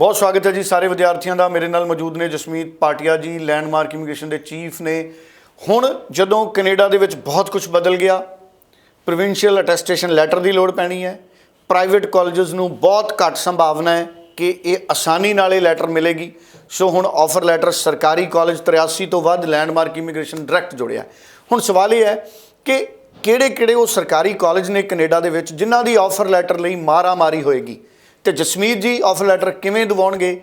ਬਹੁਤ ਸਵਾਗਤ ਹੈ ਜੀ ਸਾਰੇ ਵਿਦਿਆਰਥੀਆਂ ਦਾ। ਮੇਰੇ ਨਾਲ ਮੌਜੂਦ ਨੇ ਜਸਮੀਤ ਪਾਟਿਆ ਜੀ ਲੈਂਡਮਾਰਕ ਇਮੀਗ੍ਰੇਸ਼ਨ ਦੇ ਚੀਫ ਨੇ। ਹੁਣ ਜਦੋਂ ਕੈਨੇਡਾ ਦੇ ਵਿੱਚ ਬਹੁਤ ਕੁਝ ਬਦਲ ਗਿਆ ਪ੍ਰੋਵਿੰਸ਼ੀਅਲ ਅਟੈਸਟੇਸ਼ਨ ਲੈਟਰ ਦੀ ਲੋੜ ਪੈਣੀ ਹੈ ਪ੍ਰਾਈਵੇਟ ਕਾਲਜਸ ਨੂੰ ਬਹੁਤ ਘੱਟ ਸੰਭਾਵਨਾ ਹੈ ਕਿ ਇਹ ਆਸਾਨੀ ਨਾਲ ਇਹ ਲੈਟਰ ਮਿਲੇਗੀ। ਸੋ ਹੁਣ ਆਫਰ ਲੈਟਰ ਸਰਕਾਰੀ ਕਾਲਜ 83 ਤੋਂ ਵੱਧ ਲੈਂਡਮਾਰਕ ਇਮੀਗ੍ਰੇਸ਼ਨ ਡਾਇਰੈਕਟ ਜੁੜਿਆ। ਹੁਣ ਸਵਾਲ ਇਹ ਹੈ ਕਿ ਕਿਹੜੇ-ਕਿਹੜੇ ਉਹ ਸਰਕਾਰੀ ਕਾਲਜ ਨੇ ਕੈਨੇਡਾ ਦੇ ਵਿੱਚ ਜਿਨ੍ਹਾਂ ਦੀ ਆਫਰ ਲੈਟਰ ਲਈ ਮਾਰਾ-ਮਾਰੀ ਹੋਏਗੀ? ਤੇ ਜਸਮੀਤ ਜੀ ਆਫਰ ਲੈਟਰ ਕਿਵੇਂ ਦਿਵਾਉਣਗੇ?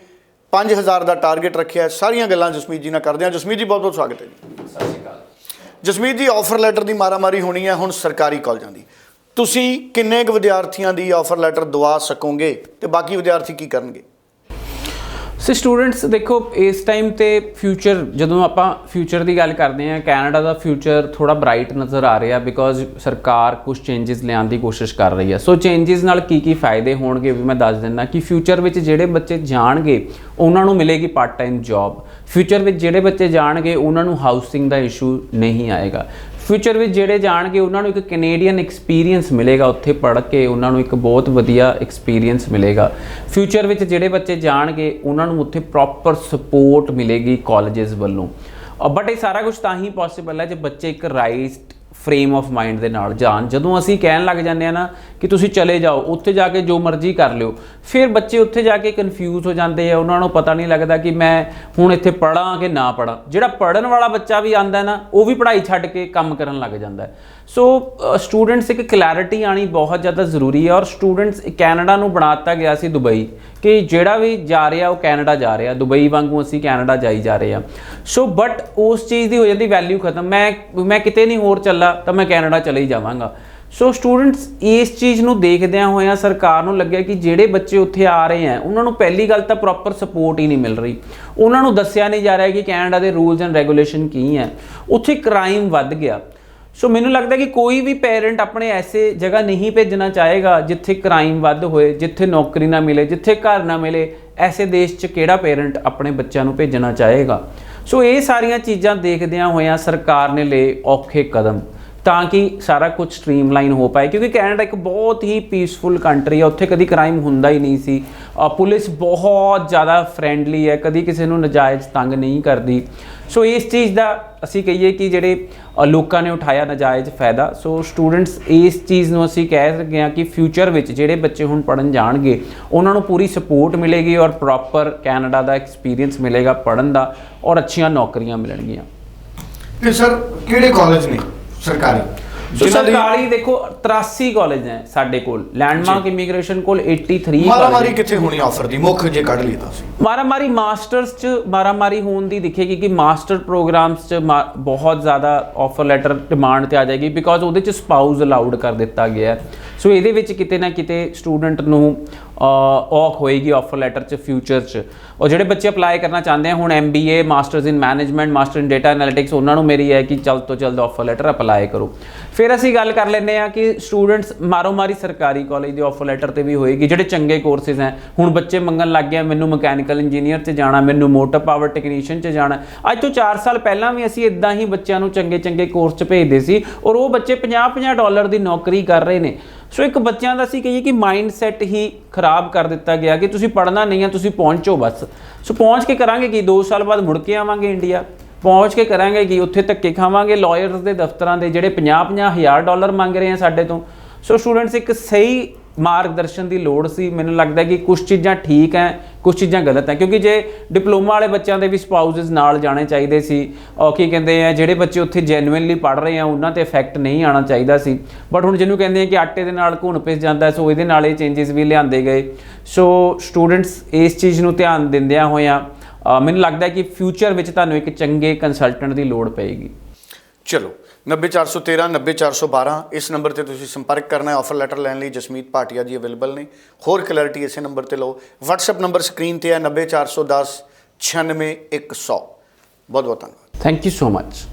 5000 ਦਾ ਟਾਰਗੇਟ ਰੱਖਿਆ ਸਾਰੀਆਂ ਗੱਲਾਂ ਜਸਮੀਤ ਜੀ ਨਾਲ ਕਰਦੇ ਹਾਂ। ਜਸਮੀਤ ਜੀ ਬਹੁਤ-ਬਹੁਤ ਸਵਾਗਤ ਹੈ ਜੀ। ਸਤਿ ਸ਼੍ਰੀ ਅਕਾਲ। ਜਸਮੀਤ ਜੀ ਆਫਰ ਲੈਟਰ ਦੀ ਮਾਰਾਮਾਰੀ ਹੋਣੀ ਹੈ ਹੁਣ ਸਰਕਾਰੀ ਕਾਲਜਾਂ ਦੀ। ਤੁਸੀਂ ਕਿੰਨੇ ਕੁ ਵਿਦਿਆਰਥੀਆਂ ਦੀ ਆਫਰ ਲੈਟਰ ਦਵਾ ਸਕੋਗੇ? ਤੇ ਬਾਕੀ ਵਿਦਿਆਰਥੀ ਕੀ ਕਰਨਗੇ? ਸੋ ਸਟੂਡੈਂਟਸ ਦੇਖੋ, ਇਸ ਟਾਈਮ ਤੇ ਫਿਊਚਰ ਜਦੋਂ ਆਪਾਂ ਫਿਊਚਰ ਦੀ ਗੱਲ ਕਰਦੇ ਹਾਂ ਕੈਨੇਡਾ ਦਾ ਫਿਊਚਰ ਥੋੜਾ ਬ੍ਰਾਈਟ ਨਜ਼ਰ ਆ ਰਿਹਾ ਬਿਕੋਜ਼ ਸਰਕਾਰ ਕੁਝ ਚੇਂਜਸ ਲਿਆਉਣ ਦੀ ਕੋਸ਼ਿਸ਼ ਕਰ ਰਹੀ ਹੈ। ਸੋ ਚੇਂਜਸ ਨਾਲ ਕੀ ਕੀ ਫਾਇਦੇ ਹੋਣਗੇ ਵੀ ਮੈਂ ਦੱਸ ਦਿੰਦਾ ਕਿ ਫਿਊਚਰ ਵਿੱਚ ਜਿਹੜੇ ਬੱਚੇ ਜਾਣਗੇ, ਉਹਨਾਂ ਨੂੰ ਮਿਲੇਗੀ ਪਾਰਟ ਟਾਈਮ ਜੌਬ ਫਿਊਚਰ ਵਿੱਚ ਜਿਹੜੇ ਬੱਚੇ ਜਾਣਗੇ, ਉਹਨਾਂ ਨੂੰ ਹਾਊਸਿੰਗ ਦਾ ਇਸ਼ੂ ਨਹੀਂ ਆਏਗਾ। ਫਿਊਚਰ ਵਿੱਚ ਜਿਹੜੇ ਜਾਣਗੇ, ਉਹਨਾਂ ਨੂੰ ਇੱਕ ਕੈਨੇਡੀਅਨ ਐਕਸਪੀਰੀਅੰਸ ਮਿਲੇਗਾ ਉੱਥੇ ਪੜ੍ਹ ਕੇ, ਉਹਨਾਂ ਨੂੰ ਇੱਕ ਬਹੁਤ ਵਧੀਆ ਐਕਸਪੀਰੀਅੰਸ ਮਿਲੇਗਾ। ਫਿਊਚਰ ਵਿੱਚ ਜਿਹੜੇ ਬੱਚੇ ਜਾਣਗੇ, ਉਹਨਾਂ ਨੂੰ ਉੱਥੇ ਪ੍ਰੋਪਰ ਸਪੋਰਟ ਮਿਲੇਗੀ ਕਾਲਜਸ ਵੱਲੋਂ। ਬਟ ਇਹ ਸਾਰਾ ਕੁਝ ਤਾਂ ਹੀ ਪੋਸੀਬਲ ਹੈ ਜੇ ਬੱਚੇ ਇੱਕ ਰਾਈਟ ਫਰੇਮ ਆਫ ਮਾਈਂਡ ਦੇ ਨਾਲ ਜਾਣ। ਜਦੋਂ ਅਸੀਂ ਕਹਿਣ ਲੱਗ ਜਾਂਦੇ ਆ ਨਾ ਕਿ ਤੁਸੀਂ ਚਲੇ ਜਾਓ, ਉੱਥੇ ਜਾ ਕੇ ਜੋ ਮਰਜ਼ੀ ਕਰ ਲਿਓ। ਫਿਰ ਬੱਚੇ ਉੱਥੇ ਜਾ ਕੇ ਕਨਫਿਊਜ਼ ਹੋ ਜਾਂਦੇ ਆ, ਉਹਨਾਂ ਨੂੰ ਪਤਾ ਨਹੀਂ ਲੱਗਦਾ ਕਿ ਮੈਂ ਹੁਣ ਇੱਥੇ ਪੜਾਂ ਕਿ ਨਾ ਪੜਾਂ ਜਿਹੜਾ ਪੜਨ ਵਾਲਾ ਬੱਚਾ ਵੀ ਆਂਦਾ ਨਾ, ਉਹ ਵੀ ਪੜ੍ਹਾਈ ਛੱਡ ਕੇ ਕੰਮ ਕਰਨ ਲੱਗ ਜਾਂਦਾ ਸੋ ਸਟੂਡੈਂਟਸ ਇੱਕ ਕਲੈਰਿਟੀ ਆਣੀ ਬਹੁਤ ਜ਼ਿਆਦਾ ਜ਼ਰੂਰੀ ਹੈ ਔਰ ਸਟੂਡੈਂਟਸ ਕੈਨੇਡਾ ਨੂੰ ਬਣਾਤਾ ਗਿਆ ਸੀ ਦੁਬਈ ਕਿ ਜਿਹੜਾ ਵੀ ਜਾ ਰਿਹਾ, ਉਹ ਕੈਨੇਡਾ ਜਾ ਰਿਹਾ। ਦੁਬਈ ਵਾਂਗੂ ਅਸੀਂ ਕੈਨੇਡਾ ਜਾਈ ਜਾ ਰਹੇ ਹਾਂ। ਸੋ ਬਟ ਉਸ ਚੀਜ਼ ਦੀ ਹੋ ਜਾਂਦੀ ਵੈਲਿਊ ਖਤਮ। ਮੈਂ ਮੈਂ ਕਿਤੇ ਨਹੀਂ ਹੋਰ ਚੱਲਾ ਤਾਂ ਮੈਂ ਕੈਨੇਡਾ ਚਲੇ ਹੀ ਜਾਵਾਂਗਾ। ਸੋ ਸਟੂਡੈਂਟਸ ਇਸ ਚੀਜ਼ ਨੂੰ ਦੇਖਦਿਆਂ ਹੋਇਆਂ ਸਰਕਾਰ ਨੂੰ ਲੱਗਿਆ ਕਿ ਜਿਹੜੇ ਬੱਚੇ ਉੱਥੇ ਆ ਰਹੇ ਆ ਉਹਨਾਂ ਨੂੰ ਪਹਿਲੀ ਗੱਲ ਤਾਂ ਪ੍ਰੋਪਰ ਸਪੋਰਟ ਹੀ ਨਹੀਂ ਮਿਲ ਰਹੀ। ਉਹਨਾਂ ਨੂੰ ਦੱਸਿਆ ਨਹੀਂ ਜਾ ਰਿਹਾ ਕਿ ਕੈਨੇਡਾ ਦੇ ਰੂਲਸ ਐਂਡ ਰੈਗੂਲੇਸ਼ਨ ਕੀ ਹੈ। ਉੱਥੇ ਕ੍ਰਾਈਮ ਵੱਧ ਗਿਆ। ਸੋ ਮੈਨੂੰ ਲੱਗਦਾ ਕਿ ਕੋਈ ਵੀ ਪੇਰੈਂਟ ਆਪਣੇ ਐਸੇ ਜਗ੍ਹਾ ਨਹੀਂ ਭੇਜਣਾ ਚਾਹੇਗਾ ਜਿੱਥੇ ਕ੍ਰਾਈਮ ਵੱਧ ਹੋਏ, ਜਿੱਥੇ ਨੌਕਰੀ ਨਾ ਮਿਲੇ, ਜਿੱਥੇ ਘਰ ਨਾ ਮਿਲੇ, ਐਸੇ ਦੇਸ਼ 'ਚ ਕਿਹੜਾ ਪੇਰੈਂਟ ਆਪਣੇ ਬੱਚਿਆਂ ਨੂੰ ਭੇਜਣਾ ਚਾਹੇਗਾ। ਸੋ ਇਹ ਸਾਰੀਆਂ ਚੀਜ਼ਾਂ ਦੇਖਦਿਆਂ ਹੋਇਆਂ ਸਰਕਾਰ ਨੇ ਲਏ ਔਖੇ ਕਦਮ। ਤਾਂ ਕਿ ਸਾਰਾ ਕੁਝ ਸਟ੍ਰੀਮਲਾਈਨ ਹੋ ਪਾਏ, ਕਿਉਂਕਿ ਕੈਨੇਡਾ ਇੱਕ ਬਹੁਤ ਹੀ ਪੀਸਫੁਲ ਕੰਟਰੀ ਹੈ ਉੱਥੇ ਕਦੀ ਕ੍ਰਾਈਮ ਹੁੰਦਾ ਹੀ ਨਹੀਂ ਸੀ। ਪੁਲਿਸ ਬਹੁਤ ਜ਼ਿਆਦਾ ਫ੍ਰੈਂਡਲੀ ਹੈ, ਕਦੀ ਕਿਸੇ ਨੂੰ ਨਜਾਇਜ਼ ਤੰਗ ਨਹੀਂ ਕਰਦੀ। ਸੋ ਇਸ ਚੀਜ਼ ਦਾ ਅਸੀਂ ਕਹੀਏ ਕਿ ਜਿਹੜੇ ਲੋਕਾਂ ਨੇ ਉਠਾਇਆ ਨਜਾਇਜ਼ ਫਾਇਦਾ। ਸੋ ਸਟੂਡੈਂਟਸ ਇਸ ਚੀਜ਼ ਨੂੰ ਅਸੀਂ ਕਹਿ ਸਕਦੇ ਹਾਂ ਕਿ ਫਿਊਚਰ ਵਿੱਚ ਜਿਹੜੇ ਬੱਚੇ ਹੁਣ ਪੜਨ ਜਾਣਗੇ, ਉਹਨਾਂ ਨੂੰ ਪੂਰੀ ਸਪੋਰਟ ਮਿਲੇਗੀ ਔਰ ਪ੍ਰੋਪਰ ਕੈਨੇਡਾ ਦਾ ਐਕਸਪੀਰੀਅੰਸ ਮਿਲੇਗਾ ਪੜਨ ਦਾ ਔਰ ਅੱਛੀਆਂ ਨੌਕਰੀਆਂ ਮਿਲਣਗੀਆਂ। ਤੇ ਸਰ ਕਿਹੜੇ ਕਾਲਜ ਨੇ? ਸਰਕਾਰੀ। ਸੋ ਜਿਨ੍ਹਾਂ ਦੀ ਸਰਕਾਰੀ ਦੇਖੋ 83 ਕਾਲਜ ਹੈ ਸਾਡੇ ਕੋਲ। ਲੈਂਡਮਾਰਕ ਇਮੀਗ੍ਰੇਸ਼ਨ ਕੋਲ 83 ਮਾਰਾਮਾਰੀ ਕਿੱਥੇ ਹੋਣੀ ਆਫਰ ਦੀ? ਮੁੱਖ ਜੇ ਕੱਢ ਲਈ ਤਾਂ ਅਸੀਂ। ਮਾਰਾਮਾਰੀ ਮਾਸਟਰਸ ਚ ਮਾਰਾਮਾਰੀ ਹੋਣ ਦੀ ਦਿਖੇਗੀ ਕਿ ਮਾਸਟਰ ਪ੍ਰੋਗਰਾਮਸ ਚ ਬਹੁਤ ਜ਼ਿਆਦਾ ਆਫਰ ਲੈਟਰ ਡਿਮਾਂਡ ਤੇ ਆ ਜਾਏਗੀ ਬਿਕੋਜ਼ ਉਹਦੇ ਚ ਸਪਾਊਸ ਅਲਾਉਡ ਕਰ ਦਿੱਤਾ ਗਿਆ ਹੈ। ਸੋ ਇਹਦੇ ਵਿੱਚ ਕਿਤੇ ਨਾ ਕਿਤੇ ਸਟੂਡੈਂਟ ਨੂੰ ਅ, ਔਖ ਹੋਏਗੀ ਆਫਰ ਲੈਟਰ ਚ ਫਿਊਚਰ ਚ। ਔਰ ਜਿਹੜੇ ਬੱਚੇ ਅਪਲਾਈ ਕਰਨਾ ਚਾਹੁੰਦੇ ਆ ਹੁਣ MBA masters in management master in data analytics ਉਹਨਾਂ ਨੂੰ ਮੇਰੀ ਹੈ ਕਿ ਜਲਦ ਤੋਂ ਜਲਦ ਆਫਰ ਲੈਟਰ ਅਪਲਾਈ ਕਰੋ। ਫਿਰ ਅਸੀਂ ਗੱਲ ਕਰ ਲੈਂਦੇ ਆ ਕਿ ਸਟੂਡੈਂਟਸ ਮਾਰੋ ਮਾਰੀ ਸਰਕਾਰੀ ਕਾਲਜ ਦੇ ਆਫਰ ਲੈਟਰ ਤੇ ਵੀ ਹੋਏਗੀ ਜਿਹੜੇ ਚੰਗੇ ਕੋਰਸਿਸ ਹੈ। ਹੁਣ ਬੱਚੇ ਮੰਗਣ ਲੱਗ ਗਏ ਮੈਨੂੰ ਮਕੈਨੀਕਲ ਇੰਜੀਨੀਅਰ 'ਚ ਜਾਣਾ ਮੈਨੂੰ ਮੋਟਰ ਪਾਵਰ ਟੈਕਨੀਸ਼ੀਅਨ 'ਚ ਜਾਣਾ। ਅੱਜ ਤੋਂ 4 ਸਾਲ ਪਹਿਲਾਂ ਵੀ ਅਸੀਂ ਇਦਾਂ ਹੀ ਬੱਚਿਆਂ ਨੂੰ ਚੰਗੇ ਚੰਗੇ ਕੋਰਸ 'ਚ ਭੇਜਦੇ ਸੀ ਔਰ ਉਹ ਬੱਚੇ 50-50 ਡਾਲਰ ਦੀ ਨੌਕਰੀ ਕਰ ਰਹੇ ਨੇ। ਸੋ ਇੱਕ ਬੱਚਿਆਂ ਦਾ ਅਸੀਂ ਕਹੀਏ ਕਿ ਮਾਈਂਡ ਸੈਟ ਹੀ ਖਰਾਬ ਕਰ ਦਿੱਤਾ ਗਿਆ ਕਿ ਤੁਸੀਂ ਪੜ੍ਹਨਾ ਨਹੀਂ ਆ, ਤੁਸੀਂ ਪਹੁੰਚੋ ਬਸ। ਸੋ ਪਹੁੰਚ ਕੇ ਕਰਾਂਗੇ ਕਿ? 2 ਸਾਲ ਬਾਅਦ ਮੁੜ ਕੇ ਆਵਾਂਗੇ ਇੰਡੀਆ ਪਹੁੰਚ ਕੇ ਕਰਾਂਗੇ ਕਿ? ਉੱਥੇ ਧੱਕੇ ਖਾਵਾਂਗੇ ਲਾਇਰਸ ਦੇ ਦਫ਼ਤਰਾਂ ਦੇ ਜਿਹੜੇ 50-50 ਹਜ਼ਾਰ ਡਾਲਰ ਮੰਗ ਰਹੇ ਆ ਸਾਡੇ ਤੋਂ। ਸੋ ਸਟੂਡੈਂਟਸ ਇੱਕ ਸਹੀ ਮਾਰਗਦਰਸ਼ਨ ਦੀ ਲੋੜ ਸੀ। ਮੈਨੂੰ ਲੱਗਦਾ ਕਿ ਕੁਝ ਚੀਜ਼ਾਂ ਠੀਕ ਹੈ ਕੁਝ ਚੀਜ਼ਾਂ ਗਲਤ ਹੈ, ਕਿਉਂਕਿ ਜੇ ਡਿਪਲੋਮਾ ਵਾਲੇ ਬੱਚਿਆਂ ਦੇ ਵੀ ਸਪਾਊਸਸ ਨਾਲ ਜਾਣੇ ਚਾਹੀਦੇ ਸੀ ਔਰ ਕੀ ਕਹਿੰਦੇ ਆ, ਜਿਹੜੇ ਬੱਚੇ ਉੱਥੇ ਜੈਨੂਇਨਲੀ ਪੜ ਰਹੇ ਆ, ਉਹਨਾਂ ਤੇ ਇਫੈਕਟ ਨਹੀਂ ਆਣਾ ਚਾਹੀਦਾ ਸੀ। ਬਟ ਹੁਣ ਜਿਹਨੂੰ ਕਹਿੰਦੇ ਆ ਕਿ ਆਟੇ ਦੇ ਨਾਲ ਘੁਣ ਪਿਸ ਜਾਂਦਾ, ਸੋ ਇਹਦੇ ਨਾਲ ਇਹ ਚੇਂਜਸ ਵੀ ਲਿਆਂਦੇ ਗਏ। ਸੋ ਸਟੂਡੈਂਟਸ ਇਸ ਚੀਜ਼ ਨੂੰ ਧਿਆਨ ਦਿੰਦਿਆਂ ਹੋਇਆਂ ਮੈਨੂੰ ਲੱਗਦਾ ਕਿ ਫਿਊਚਰ ਵਿੱਚ ਤੁਹਾਨੂੰ ਇੱਕ ਚੰਗੇ ਕੰਸਲਟੈਂਟ ਦੀ ਲੋੜ ਪਏਗੀ। ਚਲੋ 90413 90412 ਇਸ ਨੰਬਰ ਤੇ ਤੁਸੀਂ ਸੰਪਰਕ ਕਰਨਾ ਹੈ ਆਫਰ ਲੈਟਰ ਲੈਣ ਲਈ ਜਸਮੀਤ ਭਾਟੀਆ ਜੀ ਅਵੇਲੇਬਲ ਨੇ ਹੋਰ ਕਲੈਰਿਟੀ ਇਸੇ ਨੰਬਰ ਤੇ ਲਓ WhatsApp ਨੰਬਰ ਸਕਰੀਨ ਤੇ ਹੈ 90410 96100 ਬਹੁਤ ਬਹੁਤ ਧੰਨਵਾਦ ਥੈਂਕ ਯੂ ਸੋ ਮਚ